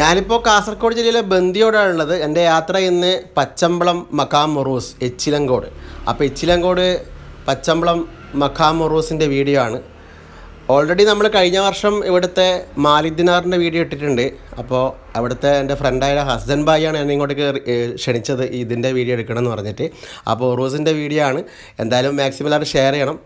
ഞാനിപ്പോൾ കാസർഗോഡ് ജില്ലയിലെ ബന്ദിയോടാണ് ഉള്ളത് എന്റെ യാത്ര ഇന്ന് പച്ചമ്പളം മക്കാം മൊറൂസ് എച്ചിലങ്കോട്. അപ്പോൾ എച്ചിലങ്കോട് പച്ചമ്പളം മക്കാം മൊറൂസിന്റെ വീഡിയോ ആണ്. ഓൾറെഡി നമ്മൾ കഴിഞ്ഞ വർഷം ഇവിടുത്തെ മാലിദിനാറിന്റെ വീഡിയോ ഇട്ടിട്ടുണ്ട്. അപ്പോൾ അവിടുത്തെ എന്റെ ഫ്രണ്ടായ ഹസ്ബൻഡ് ബായിയാണ് എന്നെ ഇങ്ങോട്ടേക്ക് ക്ഷണിച്ചത് ഇതിന്റെ വീഡിയോ എടുക്കണം എന്ന് പറഞ്ഞിട്ട്. അപ്പോൾ ഒറൂസിന്റെ വീഡിയോ ആണ്. എന്തായാലും മാക്സിമം എല്ലാവരും ഷെയർ ചെയ്യണം.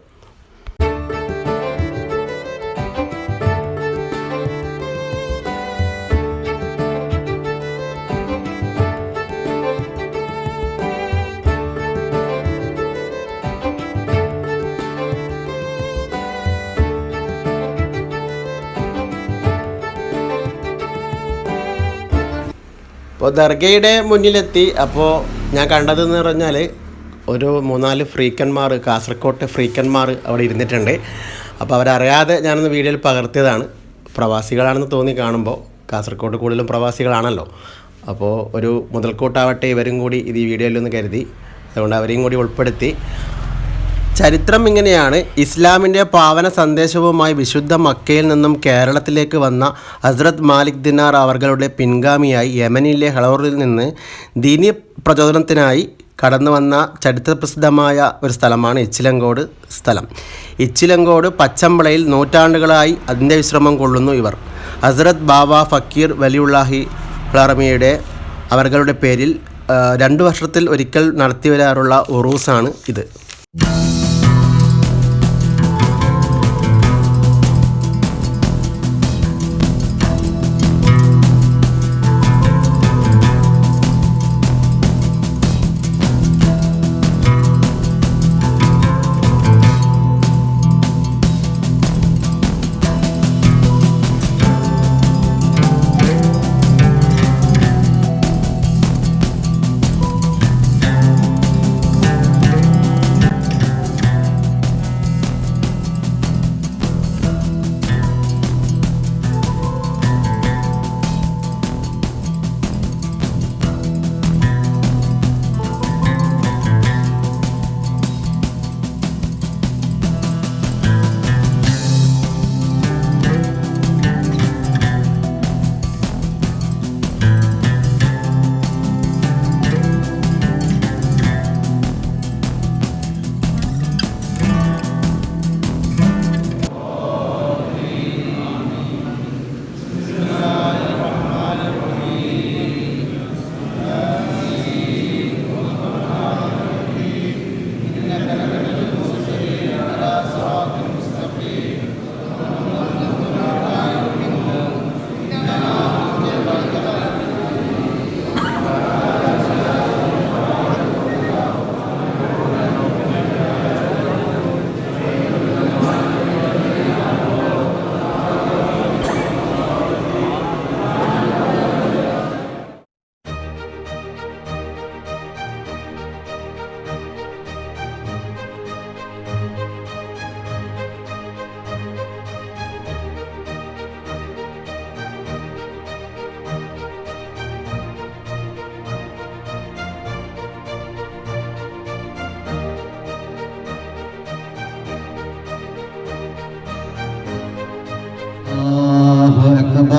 ഇപ്പോൾ ദർഗയുടെ മുന്നിലെത്തി. അപ്പോൾ ഞാൻ കണ്ടതെന്ന് പറഞ്ഞാൽ ഒരു മൂന്നാൽ ഫ്രീക്കന്മാർ കാസർകോട്ടെ ഫ്രീക്കന്മാർ അവിടെ ഇരുന്നിട്ടുണ്ട്. അപ്പോൾ അവരറിയാതെ ഞാനൊന്ന് വീഡിയോയിൽ പകർത്തിയതാണ്. പ്രവാസികളാണെന്ന് തോന്നി കാണുമ്പോൾ കാസർഗോഡ് കൂടുതലും പ്രവാസികളാണല്ലോ. അപ്പോൾ ഒരു മുതൽക്കൂട്ടാവട്ടെ ഇവരും കൂടി ഇത് ഈ വീഡിയോയിലൊന്ന് കരുതി. അതുകൊണ്ട് അവരെയും കൂടി ഉൾപ്പെടുത്തി. ചരിത്രം ഇങ്ങനെയാണ്. ഇസ്ലാമിന്റെ പാവന സന്ദേശവുമായി വിശുദ്ധ മക്കയിൽ നിന്നും കേരളത്തിലേക്ക് വന്ന ഹസ്രത് മാലിക് ദിനാർ അവർകളുടെ പിൻഗാമിയായി യമനിലെ ഹളോറിൽ നിന്ന് ദീനി പ്രചോദനത്തിനായി കടന്നു വന്ന ചരിത്രപ്രസിദ്ധമായ ഒരു സ്ഥലമാണ് ഇച്ചിലങ്കോട് സ്ഥലം. ഇച്ചിലങ്കോട് പച്ചമ്പളയിൽ നൂറ്റാണ്ടുകളായി അന്ത്യവിശ്രമം കൊള്ളുന്നു ഇവർ. ഹസ്രത് ബാബ ഫക്കീർ വലിയുള്ളാഹി പ്ലറമിയുടെ അവരുടെ പേരിൽ രണ്ടു വർഷത്തിൽ ഒരിക്കൽ നടത്തി വരാറുള്ള ഉറൂസാണ് ഇത്.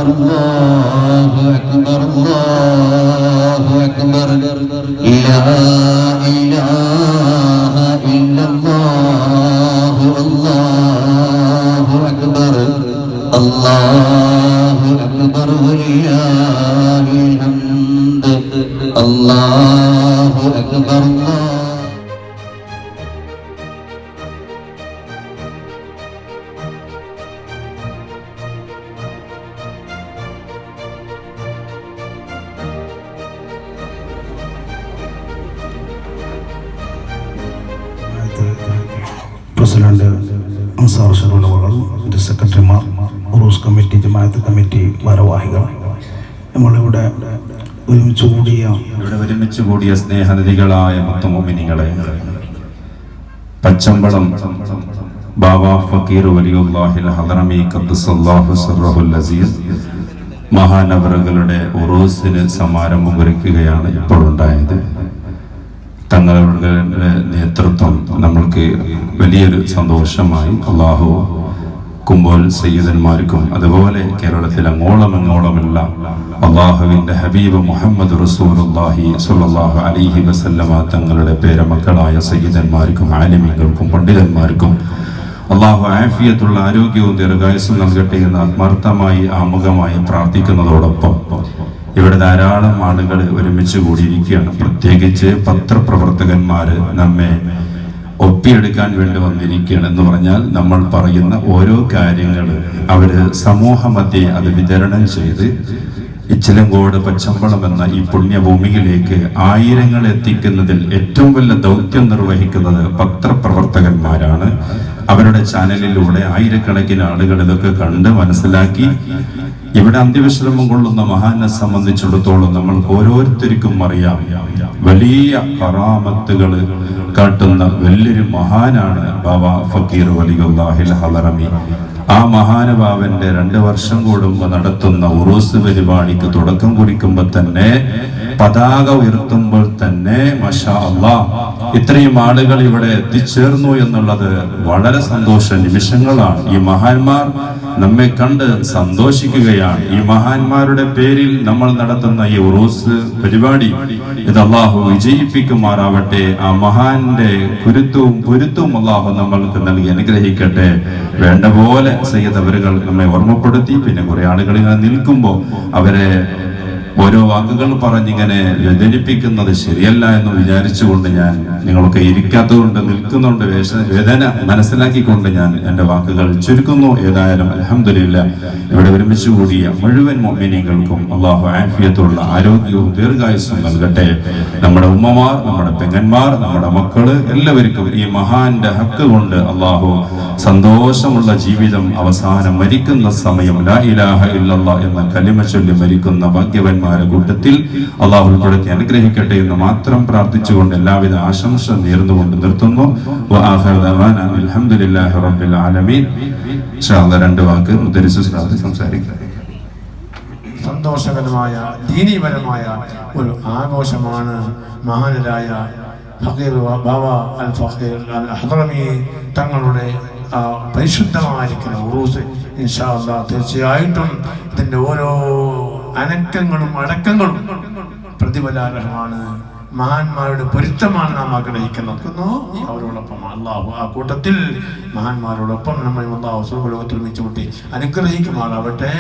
الله പ്രസിഡന്റ് അൻസാർ ഷറുള്ളവകൾ എന്റെ സെക്രട്ടറിമാർ ഉറൂസ് കമ്മിറ്റി ജമാഅത്ത് കമ്മിറ്റി ഭാരവാഹികൾ. നമ്മളിവിടെ ഒരുമിച്ച് കൂടിയ ഇവിടെ ഒരുമിച്ച് കൂടിയ സ്നേഹനിധികളായ മുത്തമോമിനികളെ പച്ചമ്പളം ബാബ ഫക്കീർ വലിയുല്ലാഹിൽ ഹദറമി ഖദ്ദസല്ലാഹു സർറഹുൽ അസീസ് മഹാനവറുകളുടെ ഉറൂസിന് സമാരംഭം ഒരുക്കുകയാണ് ഇപ്പോൾ ഉണ്ടായത് തങ്ങളുടെ നേതൃത്വം നമ്മൾക്ക് വലിയൊരു സന്തോഷമായി അള്ളാഹു കുമ്പോൾ സയ്യിദന്മാർക്കും അതുപോലെ കേരളത്തിൽ അങ്ങോളം അങ്ങോളമുള്ള അള്ളാഹുവിന്റെ ഹബീബ് മുഹമ്മദ് റസൂലുള്ളാഹി സുല്ലാഹു അലിഹി വസല്ലമ തങ്ങളുടെ പേരമക്കളായ സയ്യിദന്മാർക്കും ആലിമീങ്ങൾക്കും പണ്ഡിതന്മാർക്കും അള്ളാഹു ആഫിയത്തുള്ള ആരോഗ്യവും ദീർഘായുസും നൽകട്ടെ എന്ന് ആത്മാർത്ഥമായി ആമുഖമായി പ്രാർത്ഥിക്കുന്നതോടൊപ്പം ഇവിടെ ധാരാളം ആളുകൾ ഒരുമിച്ച് കൂടിയിരിക്കുകയാണ്. പ്രത്യേകിച്ച് പത്രപ്രവർത്തകന്മാർ നമ്മെ ഒപ്പിയെടുക്കാൻ വേണ്ടി വന്നിരിക്കുകയാണ് എന്ന് പറഞ്ഞാൽ നമ്മൾ പറയുന്ന ഓരോ കാര്യങ്ങൾ അവർ സമൂഹ മധ്യേ അത് വിതരണം ചെയ്ത് ഇച്ചിലങ്കോട് പച്ചമ്പളം എന്ന ഈ പുണ്യഭൂമിയിലേക്ക് ആയിരങ്ങൾ എത്തിക്കുന്നതിൽ ഏറ്റവും വലിയ ദൗത്യം നിർവഹിക്കുന്നത് പത്രപ്രവർത്തകന്മാരാണ്. അവരുടെ ചാനലിലൂടെ ആയിരക്കണക്കിന് ആളുകൾ ഇതൊക്കെ കണ്ട് മനസ്സിലാക്കി. ഇവിടെ അന്ത്യവിശ്രമം കൊള്ളുന്ന മഹാനെ സംബന്ധിച്ചിടത്തോളം നമ്മൾ ഓരോരുത്തർക്കും അറിയാം. വലിയ കറാമത്തുകൾ കാട്ടുന്ന വലിയൊരു മഹാനാണ് ബാബ ഫക്കീർ വലിയുല്ലാഹിൽ ഹലറമി ആ മഹാനുഭാവന്റെ രണ്ട് വർഷം കൂടുമ്പോൾ നടത്തുന്ന ഉറൂസ് പരിപാടിക്ക് തുടക്കം കുറിക്കുമ്പോൾ തന്നെ പതാക ഉയർത്തുമ്പോൾ തന്നെ മഷാ അള്ളാ ഇത്രയും ആളുകൾ ഇവിടെ എത്തിച്ചേർന്നു എന്നുള്ളത് വളരെ സന്തോഷ നിമിഷങ്ങളാണ്. ഈ മഹാന്മാർ നമ്മെ കണ്ട് സന്തോഷിക്കുകയാണ്. ഈ മഹാന്മാരുടെ പേരിൽ നമ്മൾ നടത്തുന്ന ഈ ഉറൂസ് പരിപാടി ഇത് അള്ളാഹു വിജയിപ്പിക്കുമാറാവട്ടെ. ആ മഹാന്റെ കുരുത്തവും പൊരുത്തവും അള്ളാഹു നമ്മൾക്ക് നൽകി അനുഗ്രഹിക്കട്ടെ. വേണ്ട പോലെ സയ്യദ് അവരുകൾ നമ്മെ ഓർമ്മപ്പെടുത്തി. പിന്നെ കുറെ ആളുകൾ ഇങ്ങനെ നിൽക്കുമ്പോൾ അവരെ ഓരോ വാക്കുകൾ പറഞ്ഞിങ്ങനെ വ്യതിരിപ്പിക്കുന്നത് ശരിയല്ല എന്ന് വിചാരിച്ചുകൊണ്ട് ഞാൻ നിങ്ങളൊക്കെ ഇരിക്കാത്തതുകൊണ്ട് നിൽക്കുന്നുണ്ട്. വേദന മനസ്സിലാക്കിക്കൊണ്ട് ഞാൻ എന്റെ വാക്കുകൾ ചുരുക്കുന്നു. ഏതായാലും അലഹമില്ല ഇവിടെ ഒരുമിച്ച് കൂടിയ മുഴുവൻ മൊമിനികൾക്കും അള്ളാഹു ആഫിയത്തുള്ള ആരോഗ്യവും ദീർഘായുസ്സും നൽകട്ടെ. നമ്മുടെ ഉമ്മമാർ നമ്മുടെ പെങ്ങന്മാർ നമ്മുടെ മക്കൾ എല്ലാവർക്കും ഈ മഹാന്റെ ഹക്ക് കൊണ്ട് അള്ളാഹു സന്തോഷമുള്ള ജീവിതം അവസാനം മരിക്കുന്ന സമയം ലാ ഇലാഹ എന്ന കലിമ ചൊല്ലി മരിക്കുന്ന ഭാഗ്യവന്മാരുടെ കൂട്ടത്തിൽ അള്ളാഹു ഉൾപ്പെടുത്തി അനുഗ്രഹിക്കട്ടെ എന്ന് മാത്രം പ്രാർത്ഥിച്ചുകൊണ്ട് എല്ലാവിധ ആശംസ നേർന്നുകൊണ്ട് നിർത്തുന്നു. റബ്ബിൽ ആലമീൻ. രണ്ട് വാക്ക് മുദരിസ് ഉസ്താദ് സംസാരിക്കാം. സന്തോഷകരമായ ദീനീപരമായ ഒരു ആഘോഷമാണ് മഹാനരായ ഫക്കീർ ബാബ അൽ ഫക്കീർ അൽ ഹദ്റമി തങ്ങളുടെ പരിശുദ്ധമായിരിക്കുന്ന ഉറൂസ്. ഇൻഷാ തീർച്ചയായിട്ടും ഇതിന്റെ ഓരോ അനക്കങ്ങളും അടക്കങ്ങളും പ്രതിഫലാർഹമാണ്. മഹാന്മാരുടെ പൊരുത്തമാണ് നാം ആഗ്രഹിക്കുന്നത്. അവരോടൊപ്പം അള്ളാഹു ആ കൂട്ടത്തിൽ മഹാന്മാരോടൊപ്പം നമ്മൾ അള്ളാഹു സ്വർഗലോകത്തിൽ ഒരുമിച്ച് കൂട്ടി അനുഗ്രഹിക്കുമാറാവട്ടെ.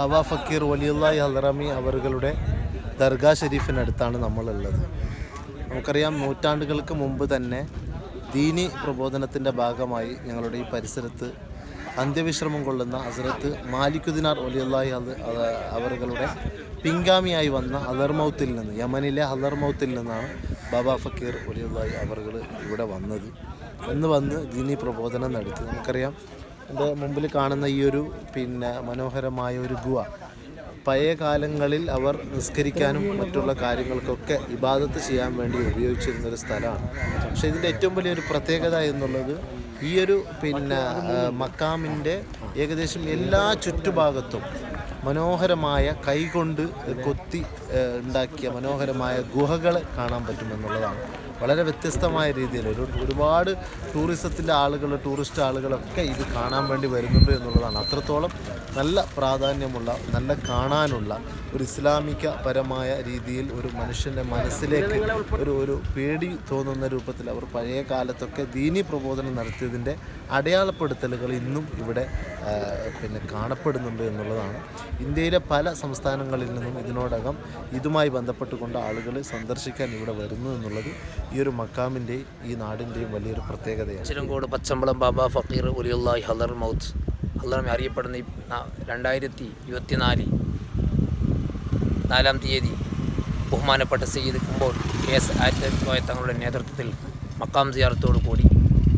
ബാബ ഫക്കീർ വലിയുള്ള ഹൽറമി അവറുകളുടെ ദർഗാ ഷെരീഫിനടുത്താണ് നമ്മളുള്ളത്. നമുക്കറിയാം നൂറ്റാണ്ടുകൾക്ക് മുമ്പ് തന്നെ ദീനി പ്രബോധനത്തിന്റെ ഭാഗമായി ഞങ്ങളുടെ ഈ പരിസരത്ത് അന്ത്യവിശ്രമം കൊള്ളുന്ന ഹസ്രത്ത് മാലിക്കുദിനാർ ഒലിയുള്ളി അത് അവറുകളുടെ പിൻഗാമിയായി വന്ന അലർമൗത്തിൽ നിന്ന് യമനിലെ അലർമൗത്തിൽ നിന്നാണ് ബാബ ഫക്കീർ ഒലിയുള്ളി അവറുകൾ ഇവിടെ വന്നത്. എന്ന് വന്ന് ദീനി പ്രബോധനം നടത്തി. നമുക്കറിയാം എന്റെ മുമ്പിൽ കാണുന്ന ഈ ഒരു പിന്നെ മനോഹരമായ ഒരു ഗുഹ. പഴയ കാലങ്ങളിൽ അവർ നിസ്കരിക്കാനും മറ്റുള്ള കാര്യങ്ങൾക്കൊക്കെ ഇബാദത്ത് ചെയ്യാൻ വേണ്ടി ഉപയോഗിച്ചിരുന്ന ഒരു സ്ഥലമാണ്. പക്ഷെ ഇതിന്റെ ഏറ്റവും വലിയൊരു പ്രത്യേകത എന്നുള്ളത് ഈ ഒരു പിന്നെ മക്കാമിന്റെ ഏകദേശം എല്ലാ ചുറ്റുഭാഗത്തും മനോഹരമായ കൈകൊണ്ട് കൊത്തി ഉണ്ടാക്കിയ മനോഹരമായ ഗുഹകൾ കാണാൻ പറ്റുമെന്നുള്ളതാണ്. വളരെ വ്യത്യസ്തമായ രീതിയിൽ ഒരു ഒരുപാട് ടൂറിസത്തിന്റെ ആളുകൾ ടൂറിസ്റ്റ് ആളുകളൊക്കെ ഇത് കാണാൻ വേണ്ടി വരുന്നുണ്ട് എന്നുള്ളതാണ്. അത്രത്തോളം നല്ല പ്രാധാന്യമുള്ള നല്ല കാണാനുള്ള ഒരു ഇസ്ലാമിക പരമായ രീതിയിൽ ഒരു മനുഷ്യന്റെ മനസ്സിലേക്ക് ഒരു ഒരു പേടി തോന്നുന്ന രൂപത്തിൽ അവർ പഴയ കാലത്തൊക്കെ ദീനി പ്രബോധനം നടത്തിയതിന്റെ അടയാളപ്പെടുത്തലുകൾ ഇന്നും ഇവിടെ പിന്നെ കാണപ്പെടുന്നുണ്ട് എന്നുള്ളതാണ്. ഇന്ത്യയിലെ പല സംസ്ഥാനങ്ങളിൽ നിന്നും ഇതിനോടകം ഇതുമായി ബന്ധപ്പെട്ടുകൊണ്ട് ആളുകൾ സന്ദർശിക്കാൻ ഇവിടെ വരുന്നു എന്നുള്ളത് ഈ ഒരു മക്കാമിന്റെ ഈ നാടിന്റെയും വലിയൊരു പ്രത്യേകതയാണ്. ചിരങ്കോട് പച്ചമ്പളം ബാബ ഫക്കീർ ഉലിയുല്ലാഹി ഹലർ മൗത്ത്. ഹലറമി അറിയപ്പെടുന്ന ഈ രണ്ടായിരത്തി ഇരുപത്തിനാല് നാലാം തീയതി ബഹുമാനപ്പെട്ട സയ്യിദ് കുമ്പോൾ കെ എസ് ആറ്റോയ തങ്ങളുടെ നേതൃത്വത്തിൽ മക്കാം സിയാറത്തോടു കൂടി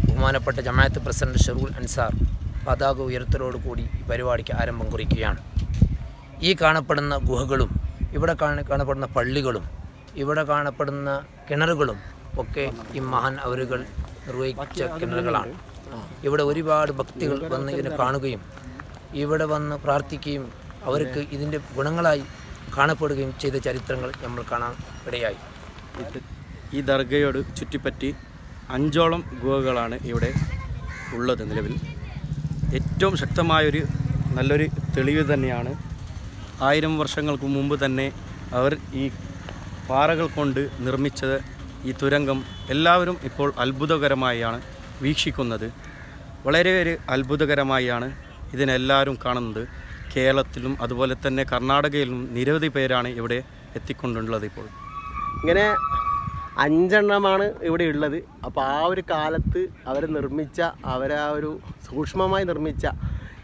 ബഹുമാനപ്പെട്ട ജമാഅത്ത് പ്രസിഡന്റ് ഷെറൂൽ അൻസാർ പതാക ഉയർത്തലോടു കൂടി ഈ പരിപാടിക്ക് ആരംഭം കുറിക്കുകയാണ്. ഈ കാണപ്പെടുന്ന ഗുഹകളും ഇവിടെ കാണപ്പെടുന്ന പള്ളികളും ഇവിടെ കാണപ്പെടുന്ന കിണറുകളും ഒക്കെ ഈ മഹാൻ അവരുകൾ നിർവഹിച്ച കിണറുകളാണ്. ഇവിടെ ഒരുപാട് ഭക്തികൾ വന്ന് ഇതിനെ കാണുകയും ഇവിടെ വന്ന് പ്രാർത്ഥിക്കുകയും അവർക്ക് ഇതിന്റെ ഗുണങ്ങളായി കാണപ്പെടുകയും ചെയ്ത ചരിത്രങ്ങൾ നമ്മൾ കാണാൻ ഇടയായി. ഈ ദർഗയോട് ചുറ്റിപ്പറ്റി അഞ്ചോളം ഗുഹകളാണ് ഇവിടെ ഉള്ളത് നിലവിൽ. ഏറ്റവും ശക്തമായൊരു നല്ലൊരു തെളിവ് തന്നെയാണ് ആയിരം വർഷങ്ങൾക്ക് മുമ്പ് തന്നെ അവർ ഈ പാറകൾ കൊണ്ട് നിർമ്മിച്ച ഈ തുരങ്കം എല്ലാവരും ഇപ്പോൾ അത്ഭുതകരമായാണ് വീക്ഷിക്കുന്നത്. വളരെ ഒരു അത്ഭുതകരമായാണ് ഇതിനെല്ലാവരും കാണുന്നത്. കേരളത്തിലും അതുപോലെ തന്നെ കർണാടകയിലും നിരവധി പേരാണ് ഇവിടെ എത്തിക്കൊണ്ടുള്ളത് ഇപ്പോൾ. ഇങ്ങനെ അഞ്ചെണ്ണമാണ് ഇവിടെ ഉള്ളത്. അപ്പോൾ ആ ഒരു കാലത്ത് അവർ നിർമ്മിച്ച അവരെ ആ ഒരു സൂക്ഷ്മമായി നിർമ്മിച്ച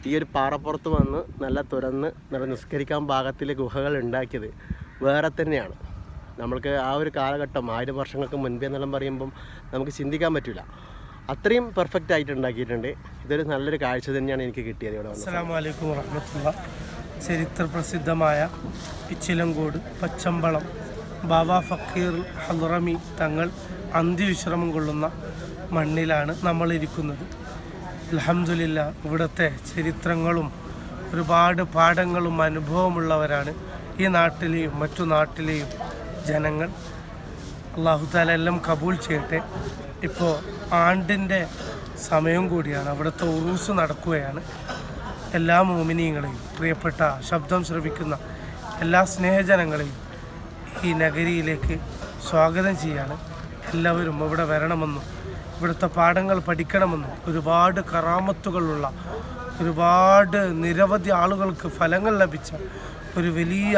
ഈ ഒരു പാറപ്പുറത്ത് വന്ന് നല്ല തുറന്ന് നല്ല നിസ്കരിക്കാൻ ഭാഗത്തിലെ ഗുഹകൾ ഉണ്ടാക്കിയത് വേറെ തന്നെയാണ്. നമ്മൾക്ക് ആ ഒരു കാലഘട്ടം ആയിരം വർഷങ്ങൾക്ക് മുൻപേ എന്നെല്ലാം പറയുമ്പം നമുക്ക് ചിന്തിക്കാൻ പറ്റില്ല അത്രയും പെർഫെക്റ്റ് ആയിട്ട് ഉണ്ടാക്കിയിട്ടുണ്ട്. ഇതൊരു നല്ലൊരു കാഴ്ച തന്നെയാണ് എനിക്ക് കിട്ടിയത് ഇവിടെ അസ്സാമലൈക്കും അസ്സാം വലൈക്കും ചരിത്ര പ്രസിദ്ധമായ ഇച്ചിലങ്കോട് പച്ചമ്പളം ബാബ ഫക്കീർ ഹലുറമി തങ്ങൾ അന്ത്യവിശ്രമം കൊള്ളുന്ന മണ്ണിലാണ് നമ്മളിരിക്കുന്നത്. അലഹമില്ല ഇവിടുത്തെ ചരിത്രങ്ങളും ഒരുപാട് പാഠങ്ങളും അനുഭവമുള്ളവരാണ് ഈ നാട്ടിലെയും മറ്റു നാട്ടിലെയും ജനങ്ങൾ അള്ളാഹുത്താല എല്ലാം കബൂൽ ചെയ്യട്ടെ. ഇപ്പോൾ ആണ്ടിന്റെ സമയം കൂടിയാണ്. അവിടുത്തെ ഉറൂസ് നടക്കുകയാണ്. എല്ലാ മോമിനിയങ്ങളെയും പ്രിയപ്പെട്ട ശബ്ദം ശ്രവിക്കുന്ന എല്ലാ സ്നേഹജനങ്ങളെയും ഈ നഗരിയിലേക്ക് സ്വാഗതം ചെയ്യാണ്. എല്ലാവരും ഇവിടെ വരണമെന്നും ഇവിടുത്തെ പാഠങ്ങൾ പഠിക്കണമെന്നും ഒരുപാട് കറാമത്തുകളുള്ള ഒരുപാട് നിരവധി ആളുകൾക്ക് ഫലങ്ങൾ ലഭിച്ച ഒരു വലിയ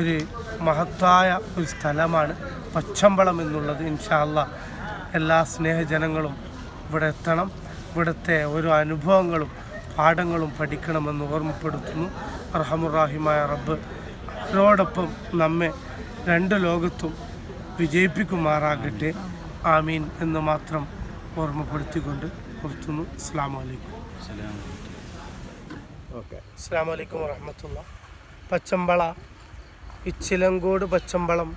ഒരു മഹത്തായ ഒരു സ്ഥലമാണ് പച്ചമ്പളം എന്നുള്ളത് ഇൻഷാല്ല എല്ലാ സ്നേഹജനങ്ങളും ഇവിടെ എത്തണം. ഇവിടുത്തെ ഓരോ അനുഭവങ്ങളും പാഠങ്ങളും പഠിക്കണമെന്ന് ഓർമ്മപ്പെടുത്തുന്നു. അർഹമുറാഹിമായ റബ്ബ് അവരോടൊപ്പം നമ്മെ രണ്ട് ലോകത്തും വിജയിപ്പിക്കുമാറാകട്ടെ. ആമീൻ എന്ന് മാത്രം ഓർമ്മപ്പെടുത്തിക്കൊണ്ട് നിർത്തുന്നു. അസ്സാം വലൈക്കും ഓക്കെ. അസ്സാം വലൈക്കും വറഹമത്തുള്ള പച്ചമ്പള ഇച്ചിലങ്കോട് പച്ചമ്പളം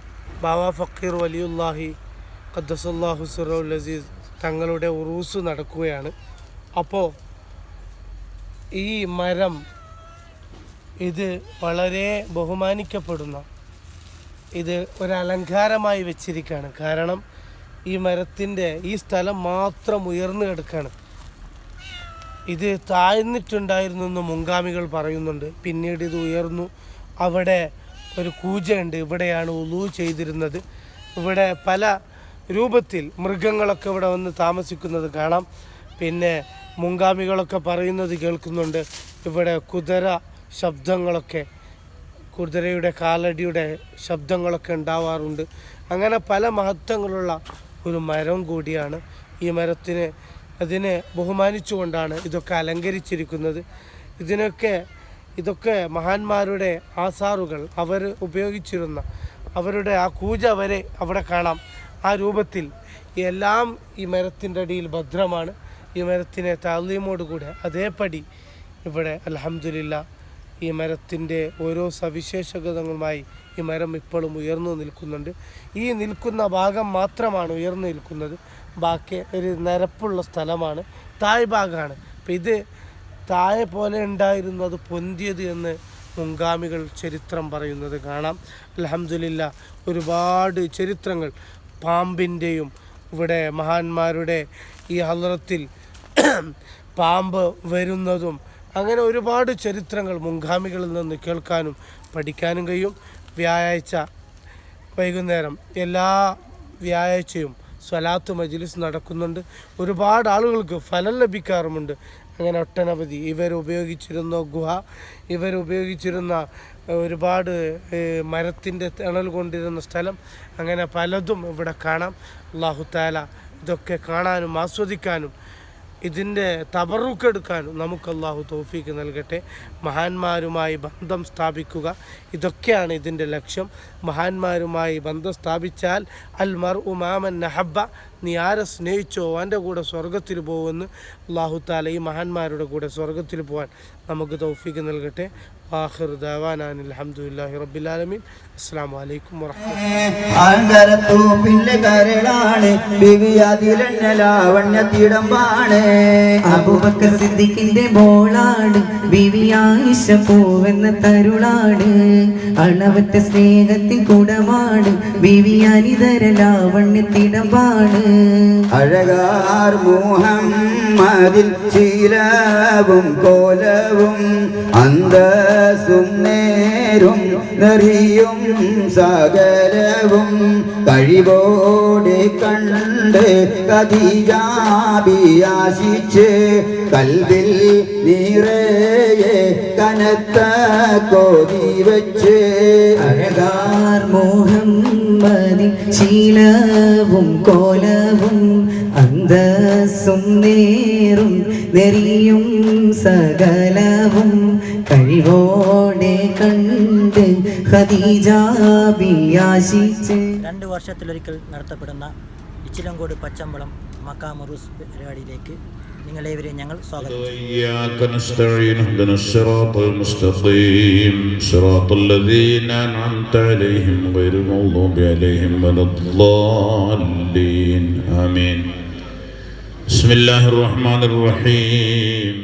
ബാബ ഫക്കീർ വലിയുല്ലാഹി ഖദ്ദസുല്ലാഹു സുറൗൽ അസീസ് തങ്ങളുടെ ഉറൂസ് നടക്കുകയാണ്. അപ്പോൾ ഈ മരം ഇത് വളരെ ബഹുമാനിക്കപ്പെടുന്ന ഇത് ഒരു അലങ്കാരമായി വെച്ചിരിക്കുകയാണ്. കാരണം ഈ മരത്തിന്റെ ഈ സ്ഥലം മാത്രം ഉയർന്നു കിടക്കുകയാണ്. ഇത് താഴ്ന്നിട്ടുണ്ടായിരുന്നു എന്ന് മുൻഗാമികൾ പറയുന്നുണ്ട്. പിന്നീട് ഇത് ഉയർന്നു. അവിടെ ഒരു കൂജയുണ്ട്. ഇവിടെയാണ് ഉളു ചെയ്തിരുന്നത്. ഇവിടെ പല രൂപത്തിൽ മൃഗങ്ങളൊക്കെ ഇവിടെ വന്ന് താമസിക്കുന്നത് കാണാം. പിന്നെ മുങ്കാമികളൊക്കെ പറയുന്നത് കേൾക്കുന്നുണ്ട്. ഇവിടെ കുതിര ശബ്ദങ്ങളൊക്കെ കുതിരയുടെ കാലടിയുടെ ശബ്ദങ്ങളൊക്കെ ഉണ്ടാവാറുണ്ട്. അങ്ങനെ പല മഹത്വങ്ങളുള്ള ഒരു മരം കൂടിയാണ്. ഈ മരത്തിന് അതിനെ ബഹുമാനിച്ചുകൊണ്ടാണ് ഇതൊക്കെ അലങ്കരിച്ചിരിക്കുന്നത്. ഇതിനൊക്കെ ഇതൊക്കെ മഹാന്മാരുടെ ആസാറുകൾ അവർ ഉപയോഗിച്ചിരുന്ന. അവരുടെ ആ കൂജ വരെ അവിടെ കാണാം. ആ രൂപത്തിൽ എല്ലാം ഈ മരത്തിന്റെ അടിയിൽ ഭദ്രമാണ്. ഈ മരത്തിനെ താല്യമോടുകൂടെ അതേപടി ഇവിടെ അലഹമില്ല ഈ മരത്തിന്റെ ഓരോ സവിശേഷതകളുമായി ഈ മരം ഇപ്പോഴും ഉയർന്നു നിൽക്കുന്നുണ്ട്. ഈ നിൽക്കുന്ന ഭാഗം മാത്രമാണ് ഉയർന്നു നിൽക്കുന്നത്. ബാക്കി ഒരു നിരപ്പുള്ള സ്ഥലമാണ്. താഴ്ഭാഗമാണ് അപ്പം ഇത് താഴെ പോലെ ഉണ്ടായിരുന്നു അത് പൊന്തിയത് എന്ന് മുൻഗാമികൾ ചരിത്രം പറയുന്നത് കാണാം. അലഹമില്ല ഒരുപാട് ചരിത്രങ്ങൾ പാമ്പിന്റെയും ഇവിടെ മഹാന്മാരുടെ ഈ ഹലറത്തിൽ പാമ്പ് വരുന്നതും അങ്ങനെ ഒരുപാട് ചരിത്രങ്ങൾ മുൻഗാമികളിൽ നിന്ന് കേൾക്കാനും പഠിക്കാനും കഴിയും. വ്യാഴാഴ്ച വൈകുന്നേരം എല്ലാ വ്യാഴാഴ്ചയും സ്വലാത്ത് മജിലിസ് നടക്കുന്നുണ്ട്. ഒരുപാട് ആളുകൾക്ക് ഫലം ലഭിക്കാറുമുണ്ട്. അങ്ങനെ ഒട്ടനവധി. ഇവരുപയോഗിച്ചിരുന്ന ഗുഹ ഇവരുപയോഗിച്ചിരുന്ന ഒരുപാട് മരത്തിന്റെ തണൽ കൊണ്ടിരുന്ന സ്ഥലം അങ്ങനെ പലതും ഇവിടെ കാണാം. അള്ളാഹു ഇതൊക്കെ കാണാനും ആസ്വദിക്കാനും ഇതിന്റെ തബറുക്കെടുക്കാനും നമുക്ക് അള്ളാഹു തോഫീക്ക് നൽകട്ടെ. മഹാന്മാരുമായി ബന്ധം സ്ഥാപിക്കുക ഇതൊക്കെയാണ് ഇതിന്റെ ലക്ഷ്യം. മഹാന്മാരുമായി ബന്ധം സ്ഥാപിച്ചാൽ അൽ മർ ഉമാമൻ നഹബ നീ ആരെ സ്നേഹിച്ചോ അവന്റെ കൂടെ സ്വർഗത്തിൽ പോകുമെന്ന് അള്ളാഹു താല ഈ മഹാന്മാരുടെ കൂടെ സ്വർഗത്തിൽ പോകാൻ നമുക്ക് തൗഫീക്ക് നൽകട്ടെ. വാഹിർ ദവാനാൻ അലഹമുല്ലാഹി റബ്ബിലാലമീൻ അസ്സാം വലൈക്കും വാഹമത്ത് ആങ്കരത്തൂപ്പിന്റെ കരളാണ് ബിവിയാതിലെണ്ണ ലാവണ്യത്തിടമ്പാണ് അബൂബക്കർ തരുളാണ്. അളവറ്റ സ്നേഹത്തിൻ കുടമാണ് ബിവി അനിതര ലാവണ്യത്തിടമ്പാണ് മോഹം മതിൽ ശീലവും കോലവും അന്തസും നേരും നെറിയും സകലവും കഴിവോടെ കണ്ട് കതിജാബിയാശിച്ച് കൽവിൽ നിറയെ കനത്ത കോതി വെച്ച് അഴകാർ മോഹം ശീലവും കോലവും അന്തസ്സും നേറും നെറിയും സകലവും കഴിവോടെ കണ്ട് ഹദീജാബിയാശിച്ച് രണ്ട് വർഷത്തിലൊരിക്കൽ നടത്തപ്പെടുന്ന ഇച്ചിലങ്കോട് പച്ചമ്പളം മക്കാമറൂസ് പരിപാടിയിലേക്ക് നിങ്ങളേവരെയും ഞങ്ങൾ സ്വാഗതം. ബിസ്മില്ലാഹിർ റഹ്മാനിർ റഹീം